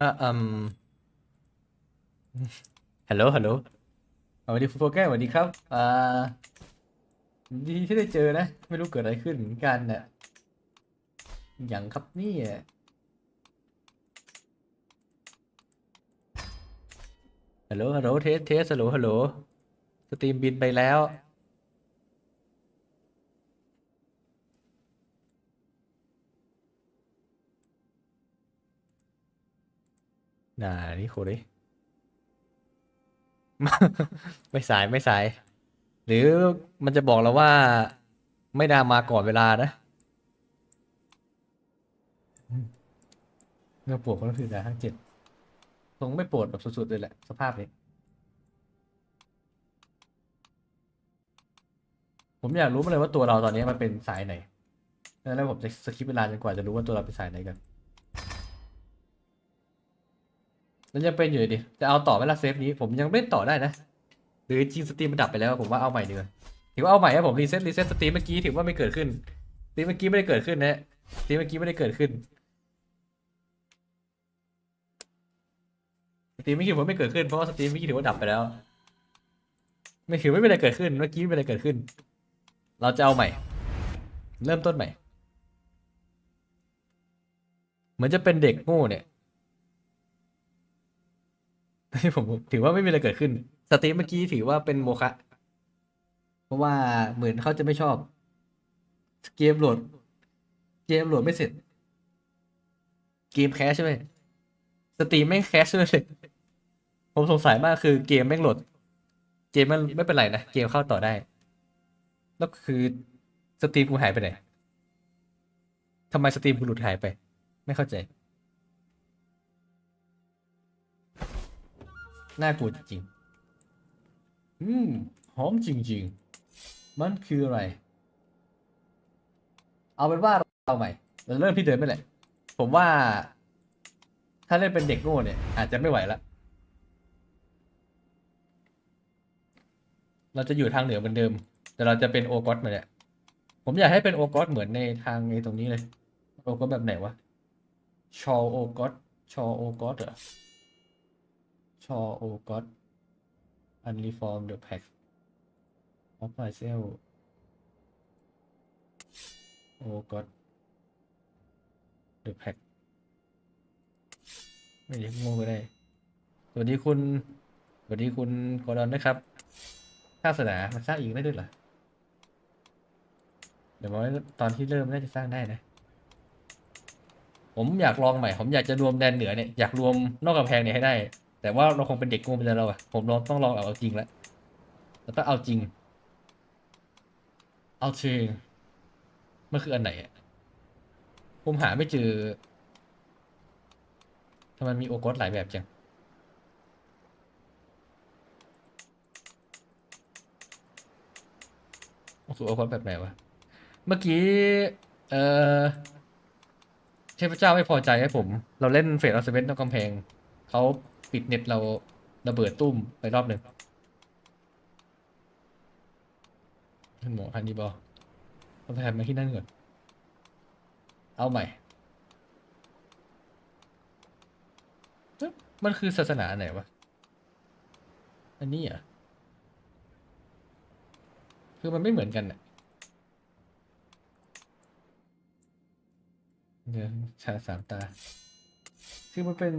อะอืมฮัลโหลฮัลโหลสวัสดีคุณโฟแกสวัสดีครับ อ่า ดีที่ได้เจอนะ ไม่รู้เกิดอะไรขึ้นเหมือนกันน่ะอย่างครับนี่ฮัลโหลฮัลโหลเทสเทสฮัลโหลฮัลโหลสตรีมบินไปแล้ว น่านี่โคดิไม่สายไม่สาย หรือมันจะบอกเราว่า ไม่ได้มาก่อนเวลานะเมื่อปวดก็รู้สึกแต่ทั้งเจ็บคงไม่ปวดแบบสุดๆเลยแหละ สภาพนี้ ผมอยากรู้มาเลยว่าตัวเราตอนนี้มันเป็นสายไหน แล้วผมจะสคิปเวลาจนกว่าจะรู้ว่าตัวเราเป็นสายไหนกัน มันยังเป็นอยู่ดิ จะเอาต่อไหมล่ะเซฟนี้ ผมยังเล่นต่อได้นะ หรือจริงสตรีมมันดับไปแล้วผมว่าเอาใหม่ดีกว่าถือว่าเอาใหม่ให้ผมรีเซ็ตรีเซ็ตสตรีมเมื่อกี้ถือว่าไม่เกิดขึ้นสตรีมเมื่อกี้ไม่ได้เกิดขึ้นนะสตรีมเมื่อกี้ไม่ได้เกิดขึ้นสตรีมเมื่อกี้ผมไม่เกิดขึ้นเพราะว่าสตรีมเมื่อกี้ถือว่าดับไปแล้ว ไม่ถือไม่มีอะไรเกิดขึ้นเมื่อกี้ไม่มีอะไรเกิดขึ้น เราจะเอาใหม่ เริ่มต้นใหม่ เหมือนจะเป็นเด็กโง่เนี่ย ที่ผมถือว่าไม่มีอะไรเกิดขึ้นสตรีมเมื่อกี้ถือว่าเป็นโมฆะเพราะว่าเหมือนเขาจะไม่ชอบ เกมโหลด เกมโหลดไม่เสร็จ เกมแคชใช่ไหมสตรีมแม่งแคชเลยผมสงสัยมากคือเกมแม่งโหลด เกมมันไม่เป็นไรนะ เกมเข้าต่อได้ แล้วคือสตรีมกูหายไปไหนทำไมสตรีมกูหลุดหายไป ไม่เข้าใจ น่ากลัวจริง อืม หอมจริง ๆ มันคืออะไร เอาเป็นว่าเราใหม่เราเริ่มที่เดิมไปแหละผมว่า ถ้าเล่นเป็นเด็กโง่เนี่ย อาจจะไม่ไหวละเราจะอยู่ทางเหนือเหมือนเดิม แต่เราจะเป็นโอกอสมาเนี่ยผมอยากให้เป็นโอกอสเหมือนในทางในตรงนี้เลย โอกอสแบบไหนวะ ชอโอกอสชอโอกอสเหรอ ชอโอกอส unreform the pack of myself โอกอส the pack ไม่เรียกงงก็ได้ สวัสดีคุณ สวัสดีคุณกอดอนนะครับสร้างสนามันสร้างอีกได้ด้วยเหรอ เดี๋ยวว่าตอนที่เริ่มน่าจะสร้างได้นะ ผมอยากลองใหม่ ผมอยากจะรวมแดนเหนือเนี่ย อยากรวมนอกกำแพงเนี่ยให้ได้ แต่ว่าเราคงเป็นเด็กโง่ไปแล้วอะผมลองต้องลองเอาจริงแล้วเราต้องเอาจริง เอาจริงมันคืออันไหนอะผมหาไม่เจอทำไมมีโอกอสหลายแบบจังโอ้โหโอกอสแบบไหนวะ เมื่อกี้ เอ่อเทพเจ้าไม่พอใจให้ผม เราเล่นเฟสออสเวนนอกกำแพง เขา ปิดเน็ตเราระเบิดตุ้มไปรอบหนึ่งท่านหมอฮันนีบอลเราไปทำมาที่นั่นก่อน เอาใหม่ มันคือศาสนาไหนวะ อันนี้อะ คือมันไม่เหมือนกันอะเดี๋ยชาสามตา คือมันเป็น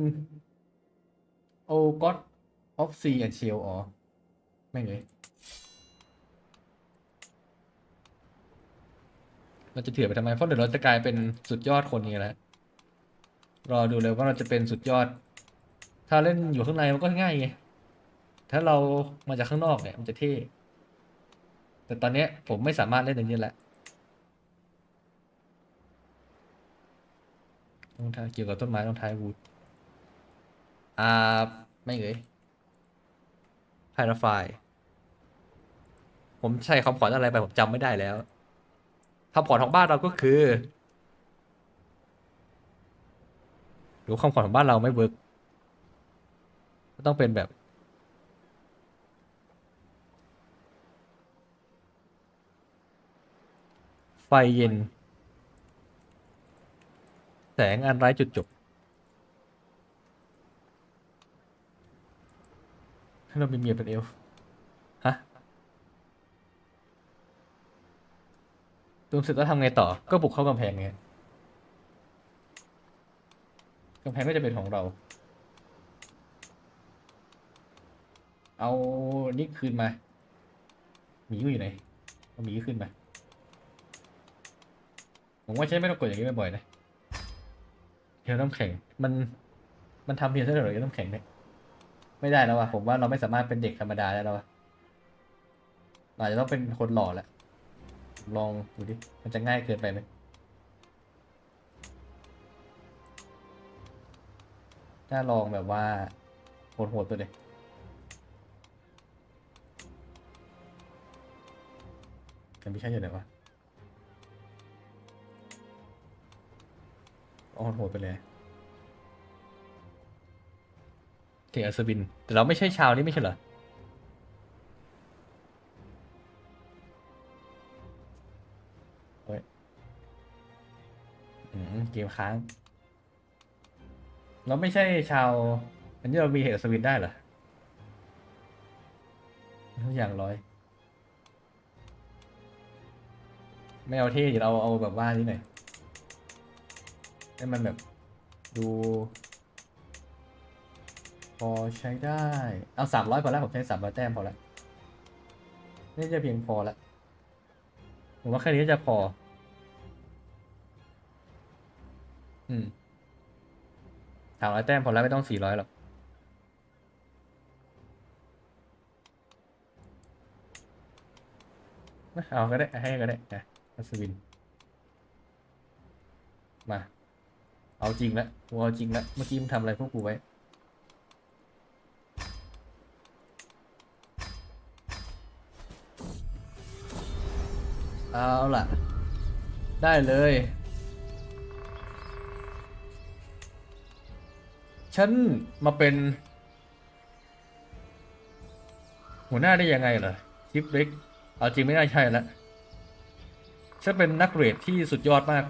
โอ God of Sea and Shell อ๋อ ไม่เลยเราจะเถื่อไปทำไม เพราะเดี๋ยวเราจะกลายเป็นสุดยอดคนนี้แล้ว รอดูเลยว่าเราจะเป็นสุดยอด ถ้าเล่นอยู่ข้างในมันก็ง่ายไง ถ้าเรามาจากข้างนอกเนี่ยมันจะเท่ แต่ตอนนี้ผมไม่สามารถเล่นอย่างนี้แหละรองเท้าเกี่ยวกับต้นไม้รองเท้าวูด อ่า ไม่เลยพาราไฟผมใช้คำขวัญอะไรไปผมจำไม่ได้แล้วคำขวัญของบ้านเราก็คือ หรือคำขวัญของบ้านเราไม่เวิร์กต้องเป็นแบบไฟเย็น แสงอันไร้จุดจบ ให้เรามีเมียเป็นเอลฟ์ฮะตูมเสร็จแล้วทำไงต่อ ก็บุกเข้ากำแพงไงกำแพงก็จะเป็นของเรา เอานี่คืนมา หมีอยู่ไหน เอาหมีขึ้นมา ผมว่าใช้ไม่ต้องกดอย่างนี้บ่อยๆนะเฮลน้ำแข็ง มัน มันทำเพียงเท่าไหร่เฮลน้ำแข็งเนี่ย ไม่ได้แล้วว่ะผมว่าเราไม่สามารถเป็นเด็กธรรมดาได้แล้วว่ะเราอาจจะต้องเป็นคนหล่อแล้วลองดูดิมันจะง่ายเกินไปไหมถ้าลองแบบว่าโหดๆตัวเด็กแต่ไม่ใช่อยู่ไหนวะเอาโหดๆไปเลย เทอัศวิน แต่เราไม่ใช่ชาวนี่ไม่ใช่เหรอเกมค้าง เราไม่ใช่ชาว อันนี้เรามีเหตุอัศวินได้เหรอทุกอย่างร้อย ไม่เอาเท่เดี๋ยวเราเอาแบบว่านี่หน่อยให้มันแบบดู พอใช้ได้ เอาสามร้อยพอแล้วผมใช้สามร้อยแต้มพอแล้วนี่จะเพียงพอแล้วผมว่าแค่นี้จะพอ อืมสามร้อยแต้มพอแล้วไม่ต้องสี่ร้อยหรอกเอาก็ได้ให้ก็ได้นะอัศวิน มา เอาจริงแล้วกูเอาจริงแล้วเมื่อกี้มึงทำอะไรพวกกูไว้ เอาล่ะ ได้เลย ฉันมาเป็น หัวหน้าได้ยังไงเหรอชิปเล็กเอาจริงไม่น่าใช่ล้วฉันเป็นนักเรดที่สุดยอดมาก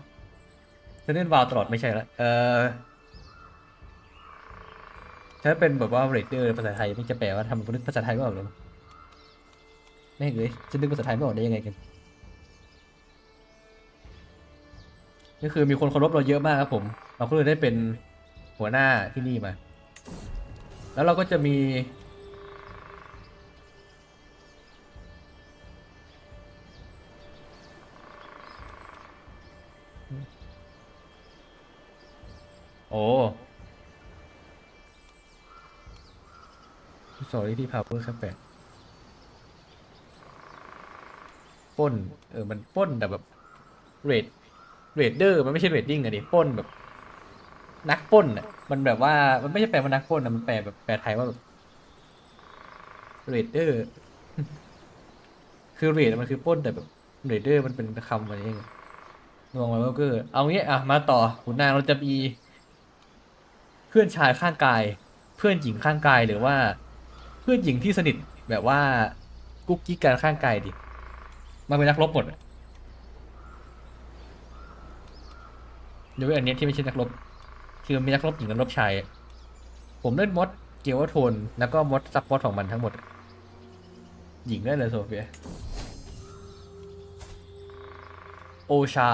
ฉันเล่นวาวตลอดไม่ใช่ล้วเออฉันเป็นแบบว่าเรดเดอร์ภาษาไทยไม่จะแปลว่าทำนึกภาษาไทยไม่ออกเลยแม่งเลยฉันนึกภาษาไทยไม่ออกได้ยังไงกัน ก็คือมีคนเคารพเราเยอะมากครับผม เราก็เลยได้เป็นหัวหน้าที่นี่มา แล้วเราก็จะมี โอ้สอรี่ที่พาวเวอร์ครับแปดป้น เออ มันป้นแต่แบบ เรด เรดเดอร์มันไม่ใช่เรดดิ้งอะดิปล้นแบบ นักปล้นอะมันแบบว่ามันไม่ใช่แปลว่านักปล้นอะมันแปลแบบแปลไทยว่าแบบเรดเดอร์ คือเรดมันคือปล้นแต่แบบเรดเดอร์มันเป็นคำอะไรเองลองมาเกอร์เอางี้อะมาต่อขุนนางเราจะมี เพื่อนชายข้างกาย เพื่อนหญิงข้างกายหรือว่า เพื่อนหญิงที่สนิทแบบว่ากุ๊กกิ๊กกันข้างกายดิมันเป็นนักรบหมดอะ ยกเว้นอันนี้ที่ไม่ใช่นักรบ คือมีนักรบหญิงกับนักรบชาย ผมเล่นมดเกียวโทน แล้วก็มดซับมดของมันทั้งหมด หญิงได้เลยโซเฟีย โอชา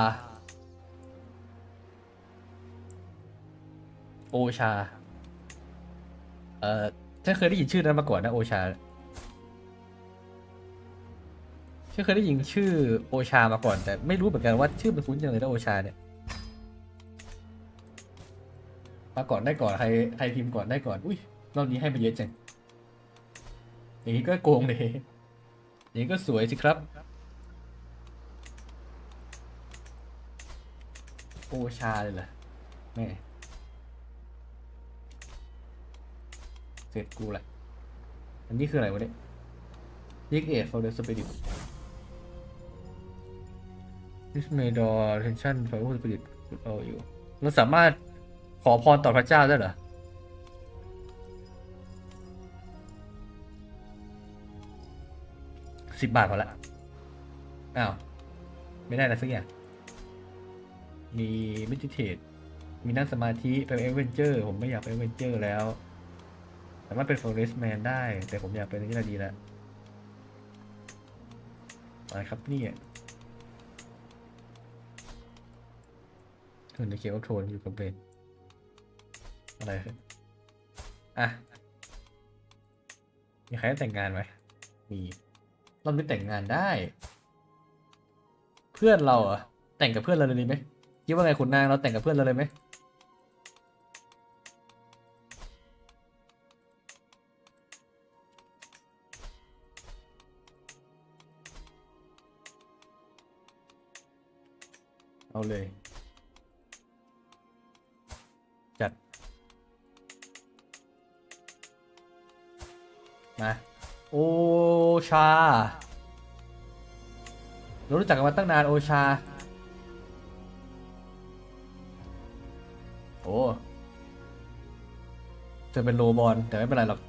โอชา เอ่อฉันเคยได้ยินชื่อนั้นมาก่อนนะโอชาฉันเคยได้ยินชื่อโอชามาก่อน แต่ไม่รู้เหมือนกันว่าชื่อมันคุ้นยังไงนะโอชาเนี่ย มาก่อนได้ก่อนใครใครพิมพ์ก่อนได้ก่อน อุ้ยรอบนี้ให้มาเยอะจังอย่างนี้ก็โกงเลยอย่างนี้ก็สวยสิครับ โอชาเลยเหรอแม่เสร็จกูแหละอันนี้คืออะไรวะเนี่ยยิกเอท for the spirit this may draw attention for the spirit put all you เราสามารถ ขอพรต่อพระเจ้าได้เหรอสิบบาทพอละ อ้าว ไม่ได้อะไรสักอย่าง มีมิติเทตมีนั่งสมาธิไปเอเวนเจอร์ ผมไม่อยากไปเอเวนเจอร์แล้ว สามารถเป็น forest man ได้ แต่ผมอยากเป็นนี่ละดีแล้วอะไรครับเนี่ยทุนในเกมโทนอยู่กับเบรด อะไรครับอะ มีใครจะแต่งงานไหมมีเราไม่แต่งงานได้ เพื่อนเราเหรอะแต่งกับเพื่อนเราเลยดีไหมคิดว่าไงคุณนางเราแต่งกับเพื่อนเราเลยไหมเอาเลย มาโอชาเรารู้จักกันมาตั้งนานโอชา โอ้เธอเป็นโลบอลแต่ไม่เป็นไรหรอก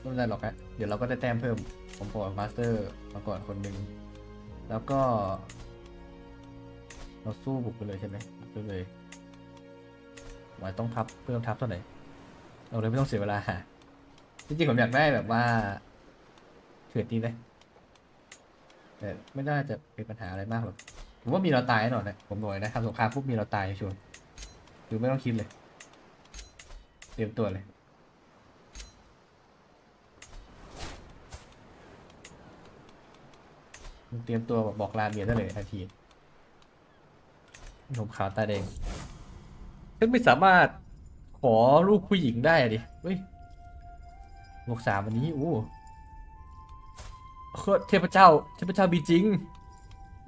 ไม่เป็นไรหรอกฮะเดี๋ยวเราก็ได้แต้มเพิ่ม ผมปล่อยมาสเตอร์มาก่อนคนหนึ่ง แล้วก็ เราสู้บุกไปเลยใช่ไหม กไปเลยหมายต้องทับเพิ่มทับเท่าไหร่เราเลยไม่ต้องเสียเวลาหาจริงๆผมอยากได้แบบว่าเถื่อนดีนะแต่ไม่น่าจะเป็นปัญหาอะไรมากหรอกผมว่ามีเราตายแน่นอนนะผมบอกเลยนะทำสงครามปุ๊บมีเราตายชัวร์คือไม่ต้องคิดเลยเตรียมตัวเลยเตรียมตัวบอกลาเมียได้เลยทันที ผมขาวตาแดงซึ่งไม่สามารถขอลูกผู้หญิงได้อะดิเฮ้ยบวกสามวันนี้โอ้เทพเจ้า เทพเจ้ามีจริง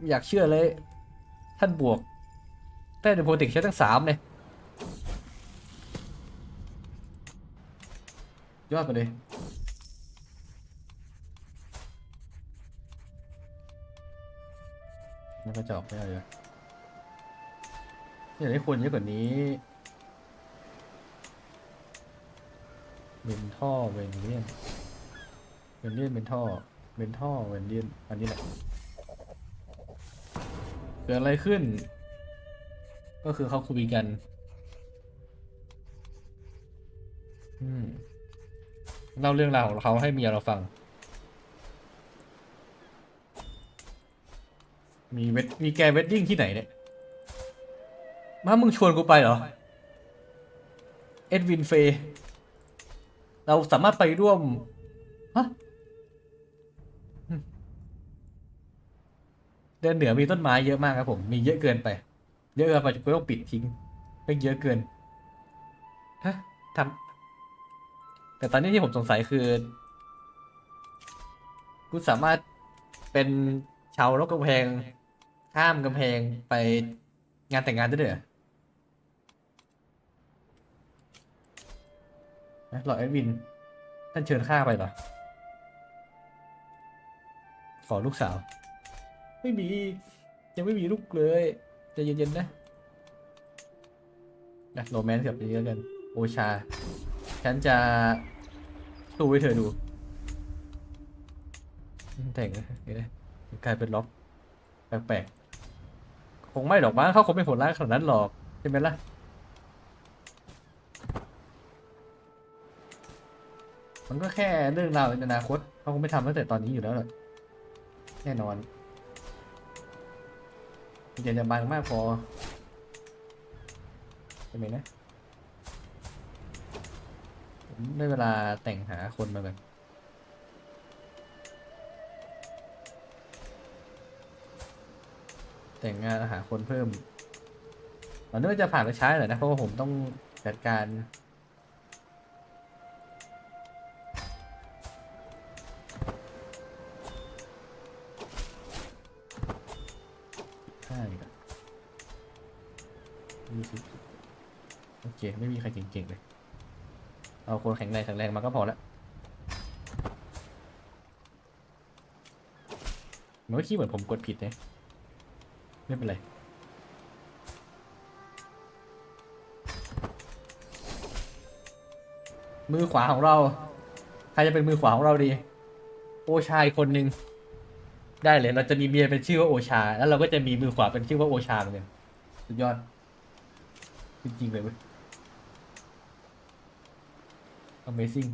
อยากเชื่อเลย ท่านบวก ได้ในโปรเทคใช้ตั้งสามเลยยอดไปเลยมันก็จะออกไม่ได้เลย อยากให้คนเยอะกว่านี้เวนท่อเวนเลียนเวนเลียนเป็นท่อเวนท่อเวนเลียนอันนี้แหละเกิดอะไรขึ้น ก็คือเขาคุยกัน อืมเล่าเรื่องราวของเขาให้เมียเราฟัง มีเวดมีแกเวดดิ้งที่ไหนเนี่ย มามึงชวนกูไปเหรอ เอ็ดวินเฟย์เราสามารถไปร่วม ฮะ เดินเหนือมีต้นไม้เยอะมากครับผม มีเยอะเกินไป เยอะเกินไปกูต้องปิดทิ้งเป็นเยอะเกิน ฮะทำแต่ตอนนี้ที่ผมสงสัยคือ กูสามารถเป็นชาวรกกำแพง ข้ามกำแพงไปงานแต่งงานได้ด้วย หรอนะหลอดเอ็ดวิน ท่านเชิญข้าไปเหรอ ขอลูกสาว ไม่มี ยังไม่มีลูกเลยจะเย็นๆนะนะโรแมนต์กับนี้แล้วกัน โอชา ฉันจะสู้ให้เธอดู แต่งนะเห็นไหมกลายเป็นล็อกแปลกๆ คงไม่หรอกมั้งเขาคงไม่โหดร้ายขนาดนั้นหรอก ใช่ไหมล่ะ มันก็แค่เรื่องราวในอนาคตเขาคงไม่ทำตั้งแต่ตอนนี้อยู่แล้วหรอกแน่นอนมันจะบางมากพอใช่ไหมนะผมได้เวลาแต่งหาคนมาแบบแต่งงานหาคนเพิ่มตอนนี้จะผ่านไปช้าหน่อยนะเพราะว่าผมต้องจัดการ เก่งๆเลย เอาคนแข็งแรงแข็งแรงมาก็พอละเมื่อกี้เหมือนผมกดผิดนะไม่เป็นไรมือขวาของเรา ใครจะเป็นมือขวาของเราดี โอชายคนหนึ่งได้เลยเราจะมีเมียเป็นชื่อว่าโอชา แล้วเราก็จะมีมือขวาเป็นชื่อว่าโอชาเหมือนกันสุดยอด จริงๆเลยเว้ย Amazing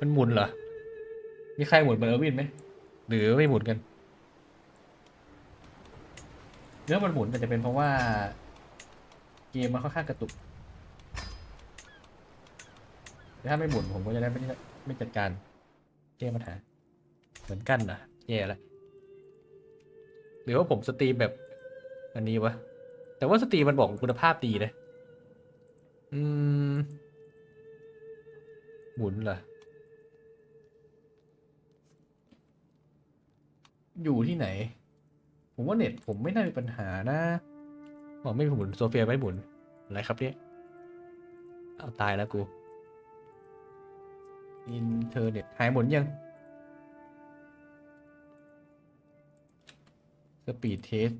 มันหมุนเหรอ มีใครหมุนเหมือนเออร์วินไหม หรือไม่หมุนกันเรื่องมันหมุนแต่จะเป็นเพราะว่า เกมมันค่อนข้างกระตุก ถ้าไม่หมุนผมก็จะได้ไม่ไม่จัดการแก้ปัญหา เหมือนกันนะแย่ละหรือว่าผมสตรีมแบบอันนี้วะ แต่ว่าสตรีมมันบอกคุณภาพดีนะ อืม หมุนเหรอ อยู่ที่ไหน ผมว่าเน็ตผมไม่น่ามีปัญหานะบอกไม่หมุนโซเฟียไม่หมุน อะไรครับเนี่ย เอาตายแล้วกู อินเทอร์เน็ตหายหมุนยัง สปีดเทส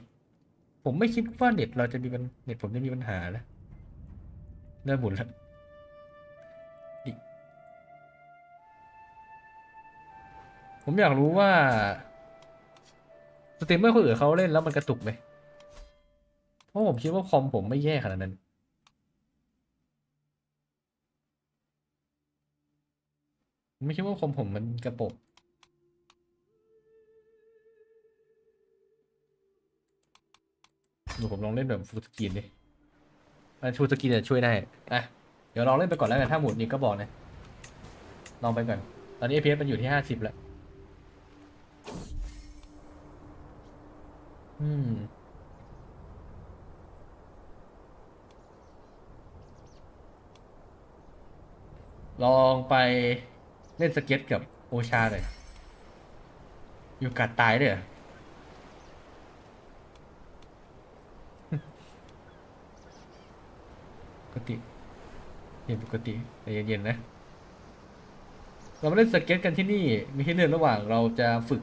ผมไม่คิดว่าเน็ตเราจะมีปัญเน็ตผมจะมีปัญหานะ เริ่มหมุนแล้วผมอยากรู้ว่าสตรีมเมอร์คนอื่นเขาเล่นแล้วมันกระตุกไหมเพราะผมคิดว่าคอมผมไม่แย่ขนาดนั้นไม่คิดว่าคอมผมมันกระปกดูผมลองเล่นแบบฟูลสกรีนดิ อันฟูสกรีนจะช่วยได้อะเดี๋ยวลองเล่นไปก่อนแล้วกันถ้าหมุนอีกก็บอกนะลองไปก่อน ตอนนี้ FPS มันอยู่ที่ห้าสิบแล้วอืมลองไปเล่นสเก็ตกับโอชาหน่อยอยู่กัดตายด้วยเหรอ ป กติเย็นปกติแต่เย็นๆนะ เรามาเล่นสเก็ตกันที่นี่ มีให้เลือกระหว่างเราจะฝึก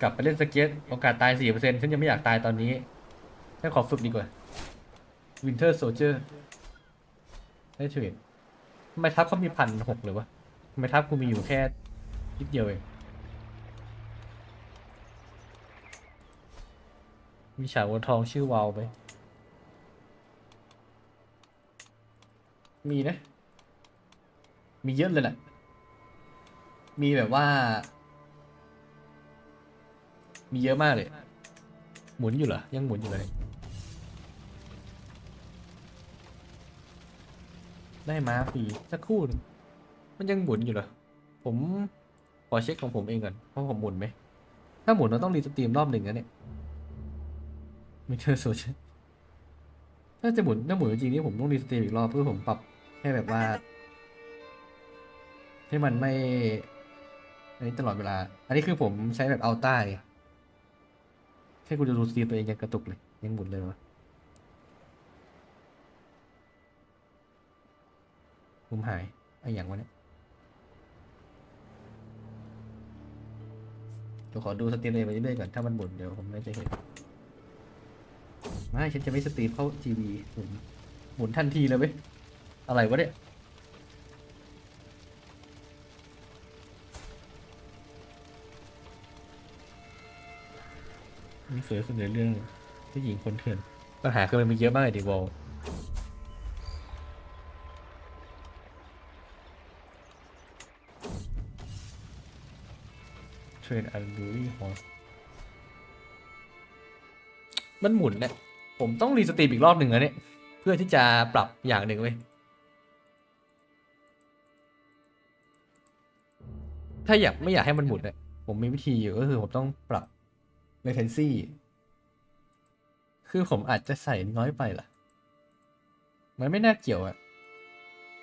กลับไปเล่นสเก็ตโอกาสตายสี่เปอร์เซ็นต์ฉันยังไม่อยากตายตอนนี้ฉันขอฝึกดีกว่า Winter Soldier ได้เฉยทำไมทัพเขามีพันหกเลยวะทำไมทัพกูมีอยู่แค่นิดเดียวเองมีฉากวนทองชื่อวาวไหม มีนะ มีเยอะเลยแหละ มีแบบว่า มีเยอะมากเลย หมุนอยู่เหรอ ยังหมุนอยู่เลย ได้ม้าฟรีสักครู่หนึ่งมันยังหมุนอยู่เหรอ ผมขอเช็คของผมเองก่อนว่าผมหมุนไหม ถ้าหมุนเราต้องรีสตรีมรอบหนึ่งนะเนี่ยมิเตอร์โซเชียลถ้าจะหมุนถ้าหมุนจริงๆนี่ผมต้องรีสตรีมอีกรอบเพื่อผมปรับ ให้แบบว่า ให้มันไม่ อันนี้ตลอดเวลา อันนี้คือผมใช้แบบเอัลต้แค่กูจะดูสตรีมตัวเองยังกระตุกเลย ยังหมุนเลยวะมุมหายไอ้อย่างวะเนี่ยเดี๋ยวขอดูสตรีมตัวเองไปเรื่อยๆก่อน ถ้ามันหมุนเดี๋ยวผมไม่จะเห็นไม่ฉันจะไม่สตรีมเข้าทีวีหมุนหมุนทันทีเลยเว้ย อะไรวะเนี่ยนี่สวยสุดในเรื่องผู้หญิงคนเถื่อนปัญหาคือมันมีเยอะมากเลยดิวอลเทรนอันบูรี่ฮอสมันหมุนเนี่ยผมต้องรีสตรีมอีกรอบหนึ่งนะเนี่ย เพื่อที่จะปรับอย่างหนึ่งเว้ย ถ้าอยากไม่อยากให้มันหมุนเนี่ยผมมีวิธีอยู่ก็คือผมต้องปรับ latency คือผมอาจจะใส่น้อยไปล่ะ มันไม่น่าเกี่ยวอะ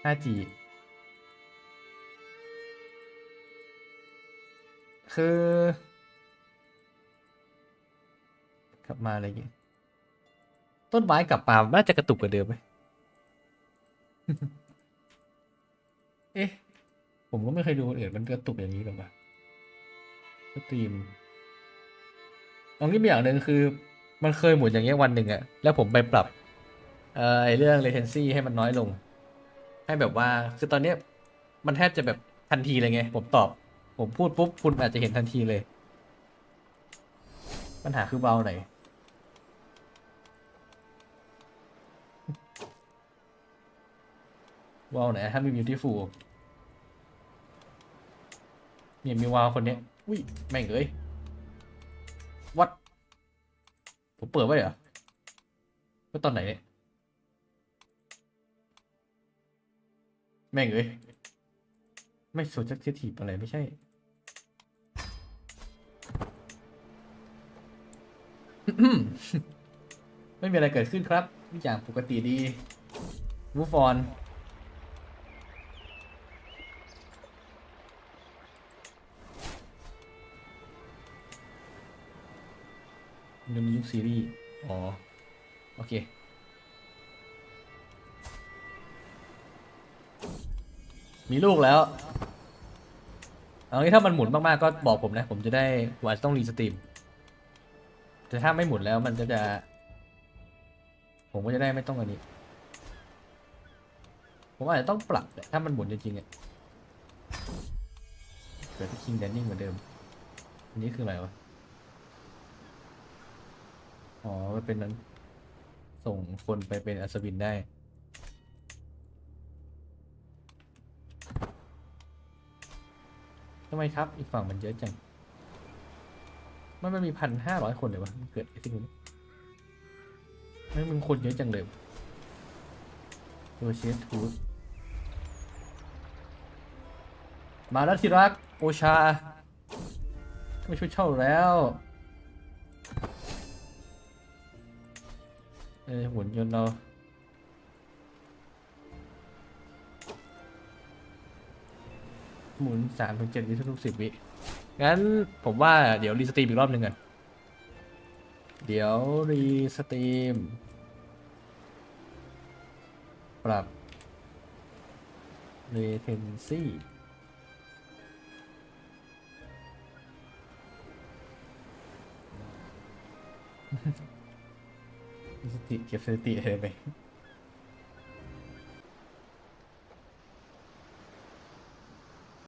5G คือ กลับมาอะไรอย่างเงี้ย ต้นไม้กลับมาน่าจะกระตุกกว่าเดิมไหมเอ๊ะ ผมก็ไม่เคยดูคนอื่นมันกระตุกอย่างนี้หรอกวะสตรีมลองนี่มีอย่างหนึ่งคือ มันเคยหมุนอย่างเงี้ยวันหนึ่งอะแล้วผมไปปรับ เอ่อไอเรื่อง latency ให้มันน้อยลง ให้แบบว่า คือตอนเนี้ยมันแทบจะแบบทันทีเลยไง ผมตอบ ผมพูดปุ๊บคุณอาจจะเห็นทันทีเลย ปัญหาคือเบาไหนวาวไหนถ้ามี beautiful เนี่ยมีวาวคนเนี้ยอุ้ยแม่งเอ้ยวัดผมเปิดไว้เหรอเมื่อตอนไหนเนี่ยแม่งเอ้ยไม่โซจักทีฟอะไรไม่ใช่ไม่มีอะไรเกิดขึ้นครับทุกอย่างปกติดี มูฟอนันยุคซีรีส์ อ๋อ โอเค มีลูกแล้ว เอางี้ถ้ามันหมุนมากๆ ก็บอกผมนะ ผมจะได้ผมอาจจะต้องรีสตรีม แต่ถ้าไม่หมุนแล้วมันก็จะ ผมก็จะได้ไม่ต้องอันนี้ ผมอาจจะต้องปรับแหละถ้ามันหมุนจริงๆอะเกิดที่คิงแดนนิ่งเหมือนเดิม อันนี้คืออะไรวะ อ๋อมันเป็นนั้น ส่งคนไปเป็นอัศวินได้ ทำไมครับ อีกฝั่งมันเยอะจัง มันมันมีพันห้าร้อยคนเลยวะมันเกิดไอ้สิ่งนี้ไม่มึงคนเยอะจังเลยโรเชสทูสมาแล้วทีรัก โอชา ไม่ช่วยเช่าแล้ว หุ่นยนต์เราหมุนสามถึงเจ็ดวิทุกสิบวิงั้นผมว่าเดี๋ยวรีสตรีมอีกรอบหนึ่งกัน เดี๋ยวรีสตรีม ปรับ latency สติเก็บสถิติอะไรไป